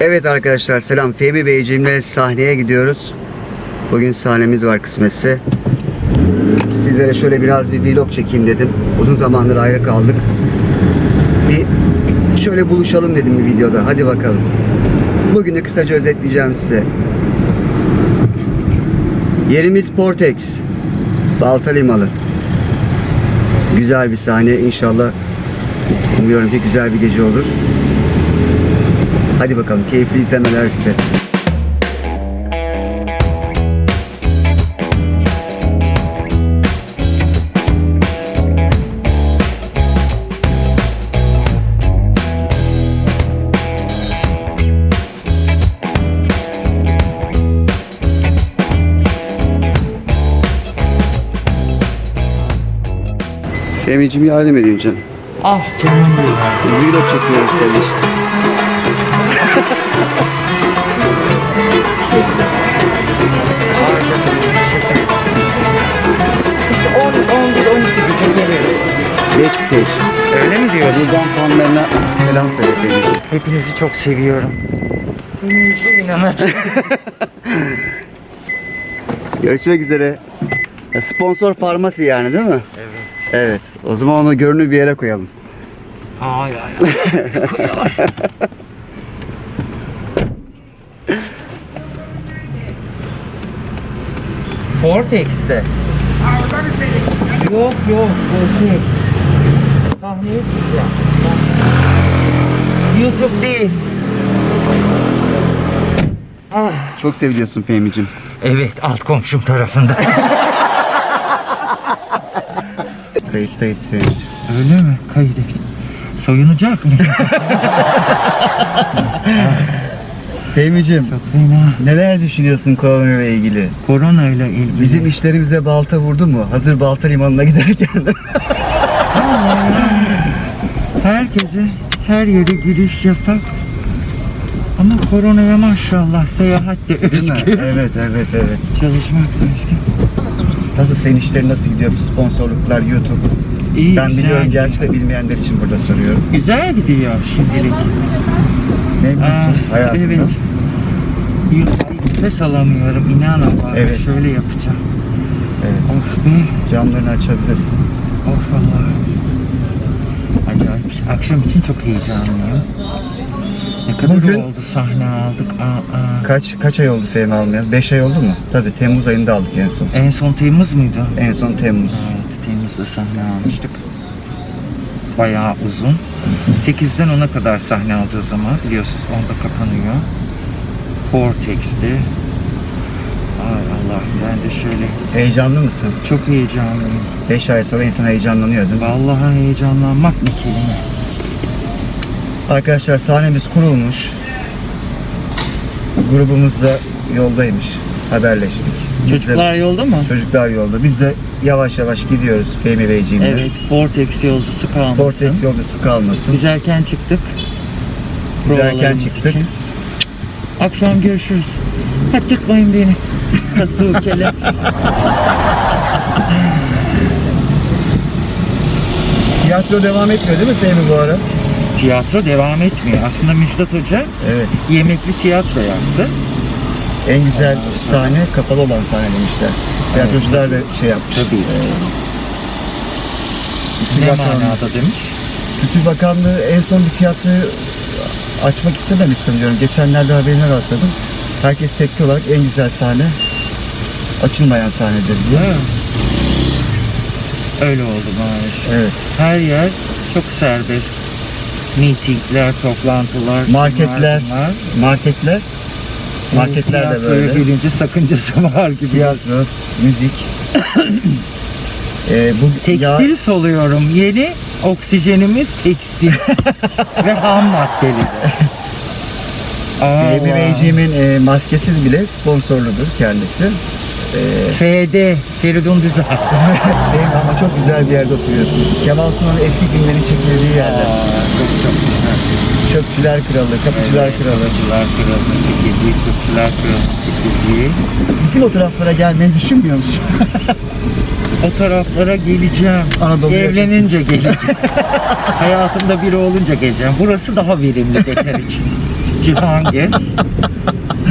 Evet arkadaşlar selam. Fehmi Beyciğimle sahneye gidiyoruz. Bugün sahnemiz var kısmetse. Sizlere şöyle biraz bir vlog çekeyim dedim. Uzun zamandır ayrı kaldık. Bir şöyle buluşalım dedim bir videoda. Hadi bakalım. Bugünü kısaca özetleyeceğim size. Yerimiz Portex. Balta Limanı. Güzel bir sahne. İnşallah umuyorum ki güzel bir gece olur. Hadi bakalım keyifli izlemeler size. Emicim yardım edeyim canım. Ah canım. Vlog çekiyorum senin için. İşte 10, 11, 12 gibi geliriz. Backstage. Öyle mi diyorsun? Buradan fanlarına selam söyle Emicim. Hepinizi çok seviyorum. Benim çok inanacak. Görüşmek üzere. Ya, Sponsor farmasi yani değil mi? Evet. Evet. O zaman onu görünür bir yere koyalım. Ay ay ay. Vortex'te. Yok yok o şey. Sahneye çıkacağım. YouTube değil. Ah. Çok seviliyorsun Fehmi'cim. Evet alt komşum tarafında. Kayıttayız Fehmi'cim. Öyle mi? Kaydet. Soyunacak mı? Fehmi'cim Çok fena. neler düşünüyorsun korona ile ilgili? Korona ile ilgili. Bizim işlerimize balta vurdu mu? Hazır balta limanına giderken. Herkese her yere giriş yasak. Ama koronaya maşallah seyahat de Değil mi? özgür. evet evet evet. Çalışmak da özgür. Nasıl senin işlerin nasıl gidiyor? Sponsorluklar, YouTube. İyi, ben güzel biliyorum gidiyor. gerçi de bilmeyenler için burada soruyorum. Güzel gidiyor şimdilik. Memnunsun Aa, hayatından. Evet. Nefes alamıyorum inan ama. Evet. Şöyle yapacağım. Evet. Of be. Camlarını açabilirsin. Of Allah. Acayip. Akşam için çok heyecanlıyım. Ne kadar Bugün- oldu sahne aldık. Aa, aa. Kaç kaç ay oldu Fehmi almayalı? 5 ay oldu mu? Tabii Temmuz ayında aldık en son. En son Temmuz muydu? En son Temmuz. Evet, Temmuz'da sahne almıştık. Bayağı uzun. 8'den 10'a kadar sahne alacağız ama biliyorsunuz 10'da kapanıyor. Vortex'te. Ay Allah ben de şöyle Heyecanlı mısın? çok heyecanlıyım. 5 ay sonra insan heyecanlanıyor değil mi? Vallahi heyecanlanmak ne kelime. Arkadaşlar sahnemiz kurulmuş. Grubumuz da yoldaymış. Haberleştik. Biz de- Çocuklar yolda mı? çocuklar yolda. Biz de yavaş yavaş gidiyoruz Fehmi Beyciğimle. Evet, Vortex yolcusu kalmasın. Portex yolcusu kalmasın. Biz erken çıktık. Biz erken çıktık. için. Akşam görüşürüz. Hadi tıkmayın beni. Tatlı ülkeler. Tiyatro devam etmiyor değil mi Fehmi bu ara? Tiyatro devam etmiyor. Aslında Müjdat Hoca Evet. yemekli tiyatro yaptı. En güzel sahne kapalı olan sahne demişler. Tiyatrocular da şey yapmış. Tabii. Ee, Ne manada demiş? Kültür Bakanlığı en son bir tiyatroyu açmak istememişsin diyorum. Geçenlerde haberine rastladım. Herkes tepki olarak en güzel sahne açılmayan sahnedir diyor. Ha. Öyle oldu maalesef. Evet. Her yer çok serbest. Mitingler, toplantılar, Marketler. bunlar. Marketler, marketler de böyle. gelince sakıncası var gibi. Tiyatro, müzik. ee, bu Tekstil soluyorum. Yeni oksijenimiz tekstil. Ve ham maddeli de. Fehmi Allah. Beyciğimin e, maskesi bile sponsorludur kendisi. Ee, FD, Feridun Düzak. Fehmi ama çok güzel bir yerde oturuyorsun. Kemal Sunal'ın eski filmlerin çekildiği yerler. çok çok güzel. Çöpçüler Kralı, Kapıcılar Kralı. Çöpçüler Kralı'nın çekildiği, Çöpçüler Kralı'nın çekildiği. Bizim o taraflara gelmeyi düşünmüyor musun? O taraflara geleceğim. Anadolu Evlenince geleceğim. Hayatımda biri olunca geleceğim. Burası daha verimli bekar için. Cihangir.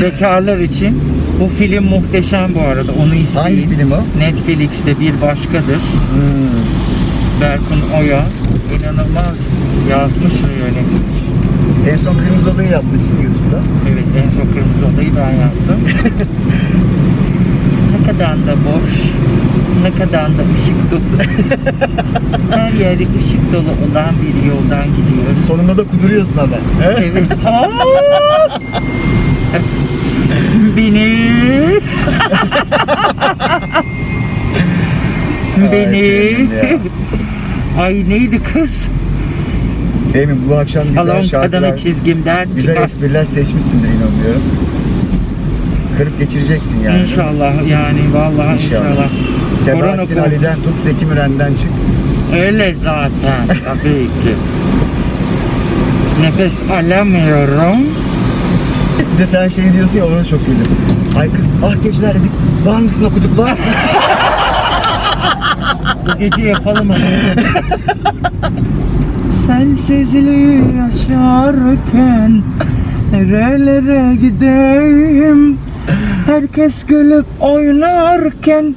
Bekarlar için. Bu film muhteşem bu arada. Onu izleyin. Hangi film o? Netflix'te bir başkadır. Hmm. Berkun Oya inanılmaz yazmış ve yönetmiş. En son Kırmızı Oda'yı yapmışsın YouTube'da. Evet en son Kırmızı Oda'yı ben yaptım. ne kadar da boş, ne kadar da ışık dolu. Her yeri ışık dolu olan bir yoldan gidiyoruz. Sonunda da kuduruyorsun ama. He? Evet. Aa! Beni Beni Ay, ya. Ay neydi kız? Emin bu akşam güzel Salon şarkılar, kadını çizgimden güzel çıkar. espriler seçmişsindir inanıyorum. Kırıp geçireceksin yani. İnşallah yani vallahi inşallah. İnşallah. Sebahattin. Ali'den tut Zeki Müren'den çık. Öyle zaten tabii ki. Nefes alamıyorum. Bir de sen şey diyorsun ya ona çok güldüm. Ay kız ah geceler dedik. Var mısın okuduk var? Bu gece yapalım onu. Sensizliği yaşarken nerelere gideyim? Herkes gülüp oynarken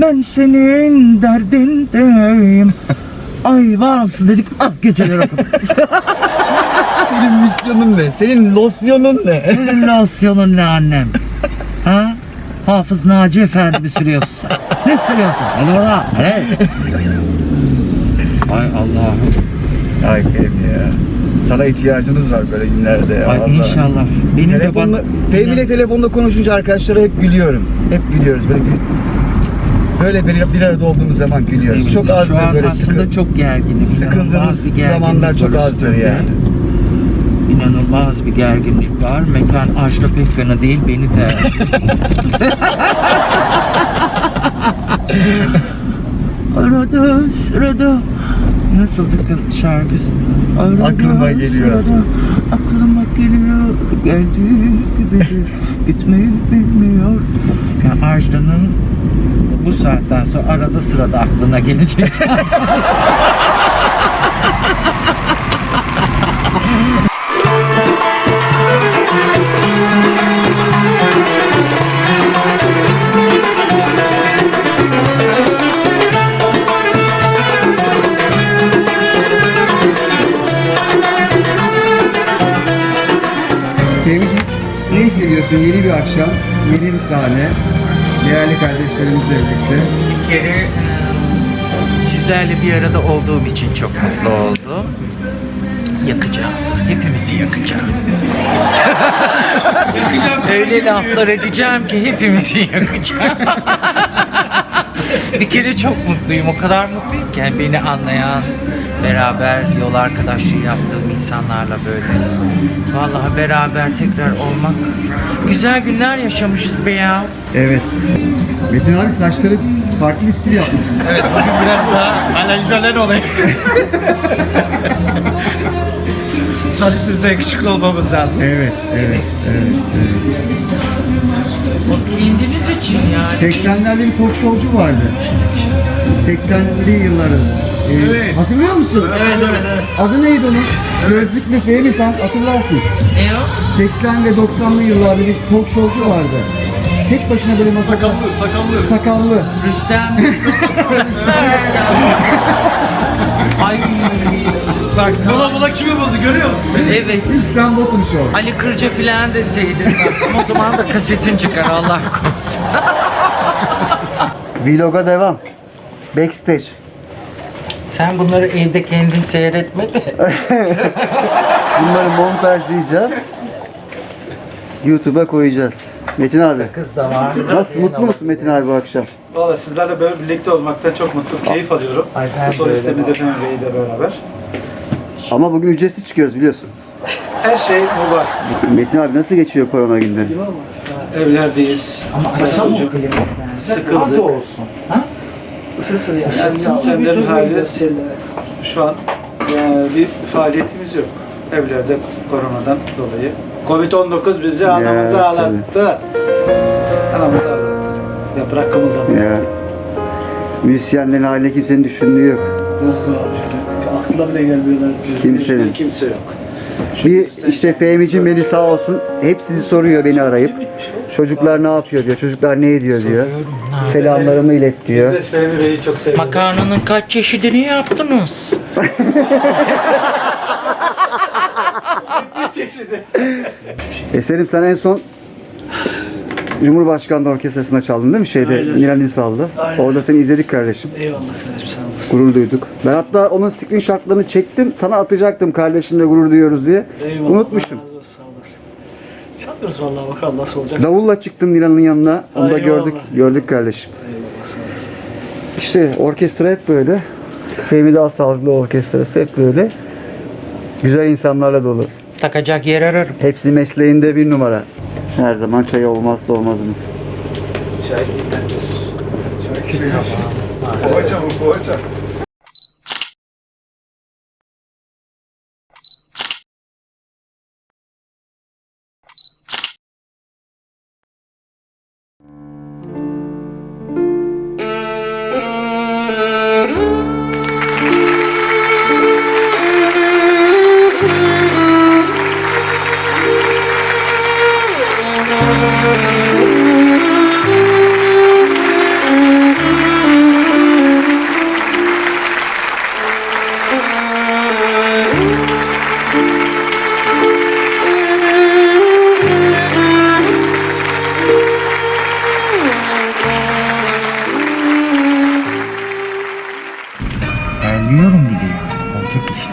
ben senin derdindeyim. Ay var mısın dedik ah geceler okuduk. Senin misyonun ne? Senin losyonun ne? Senin losyonun ne annem? Ha? Hafız Naci Efendi mi sürüyorsun sen? Ne sürüyorsun? Hadi bana. Hey. Ay Allah'ım. Ay Fehmi ya. Sana ihtiyacımız var böyle günlerde ya. Ay vallahi. inşallah. Benim Telefonla, de Fehmi ile telefonda konuşunca arkadaşlara hep gülüyorum. Hep gülüyoruz. Böyle gül- Böyle bir, bir arada olduğumuz zaman gülüyoruz. Evet, çok Şu azdır an böyle sıkı, çok gerginim. sıkıldığımız gerginlik zamanlar çok azdır yani. İnanılmaz bir gerginlik var. Mekan Ajda Pekkan'ı değil beni de. Arada sırada Nasıldı kız şarkısı? Arada Aklıma geliyor. Sırada, aklıma geliyor. Geldiği gibidir. Gitmeyi bilmiyor. Ya Ajda'nın bu saatten sonra arada sırada aklına gelecek zaten. hissediyorsun? Yeni bir akşam, yeni bir sahne. Değerli kardeşlerimizle birlikte. Bir kere e, sizlerle bir arada olduğum için çok mutlu oldum. Yakacağımdır. Hepimizi yakacağım. Öyle laflar edeceğim ki hepimizi yakacağım. bir kere çok mutluyum. O kadar mutluyum ki yani beni anlayan, beraber yol arkadaşlığı yaptığım insanlarla böyle. Vallahi beraber tekrar olmak. Güzel günler yaşamışız be ya. Evet. Metin abi saçları farklı bir stil yapmışsın. Evet bugün biraz daha analizörler olayı. Solistimize yakışıklı olmamız lazım. Evet, evet, evet. Kendiniz için yani. 80'lerde bir talk showcu vardı. 80'li yılların. Ee, Evet. Hatırlıyor musun? Evet evet evet. Adı neydi onun? Gözlüklü Fehmi sen hatırlarsın. Ne o? 80 ve 90'lı yıllarda bir talk showcu vardı. Tek başına böyle masada Sakallı, sakallı. sakallı. Rüstem. Ay Bak bula bula kimi buldu görüyor musun? evet. İslam Bottom Show. Ali Kırca filan deseydin. o zaman da kasetin çıkar Allah korusun. Vlog'a devam. Backstage. Sen bunları evde kendin seyretme de. Bunları montajlayacağız. YouTube'a koyacağız. Metin abi. Kız da var. Nasıl mutlu musun Metin abi bu akşam? Valla sizlerle böyle birlikte olmaktan çok mutluyum, keyif alıyorum. Ay, ben de Solistimiz öyle. Efendim Bey'le beraber. Ama bugün ücretsiz çıkıyoruz biliyorsun. Her şey mübah. Metin abi nasıl geçiyor korona günleri? Evlerdeyiz. Açalım Çocuk. Az Sıkıldık. olsun. Ha? Senlerin hali şu an yani bir faaliyetimiz yok. Evlerde koronadan dolayı. Covid-19 bizi anamızı tabii. ağlattı. Anamızı ağlattı. Yaprak kımıldamıyor. Ya. Müzisyenlerin haline kimsenin düşündüğü yok. Aklına bile gelmiyorlar. Bizim Kimsenin. kimse yok. Bir işte Fehmi'cim beni sağ olsun hep sizi soruyor beni arayıp. Çocuklar ne yapıyor diyor. Çocuklar ne ediyor diyor. Selamlarımı ilet Biz diyor. de Fehmi Bey'i çok seviyoruz. Makarnanın kaç çeşidini yaptınız? Bir çeşidi. Eserim sen en son Cumhurbaşkanlığı Orkestrası'nda çaldın değil mi? Şeyde Aynen. Milan Ünsal'da. Aynen. Orada seni izledik kardeşim. Eyvallah kardeşim olasın. Gurur duyduk. Ben hatta onun screenshotlarını çektim. Sana atacaktım kardeşimle gurur duyuyoruz diye. Eyvallah. Unutmuşum. Allah razı olsun, sağ olasın. Çalıyoruz vallahi bakalım nasıl olacak. Davulla çıktım Nilan'ın yanına. Onu da Eyvallah. gördük gördük kardeşim. Eyvallah sağ olasın. İşte orkestra hep böyle. Fehmi Dağ Sağlıklı Orkestrası hep böyle. Güzel insanlarla dolu. Takacak yer ararım. Hepsi mesleğinde bir numara. Her zaman çay olmazsa olmazımız. Çay dinlendir. Terliyorum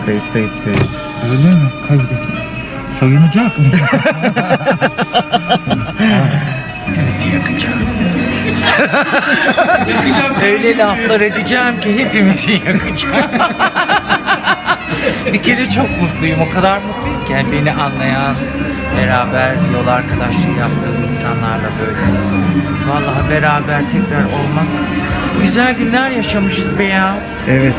Kayıttayız Fehmi. Öyle mi? Kaydı. Soyunacak mı? Hepimizi yakacağım. Öyle laflar edeceğim ki hepimizi yakacağım. bir kere çok mutluyum. O kadar mutluyum ki. Yani beni anlayan, beraber yol arkadaşlığı yaptığım insanlarla böyle. Vallahi beraber tekrar olmak. Güzel günler yaşamışız be ya. Evet.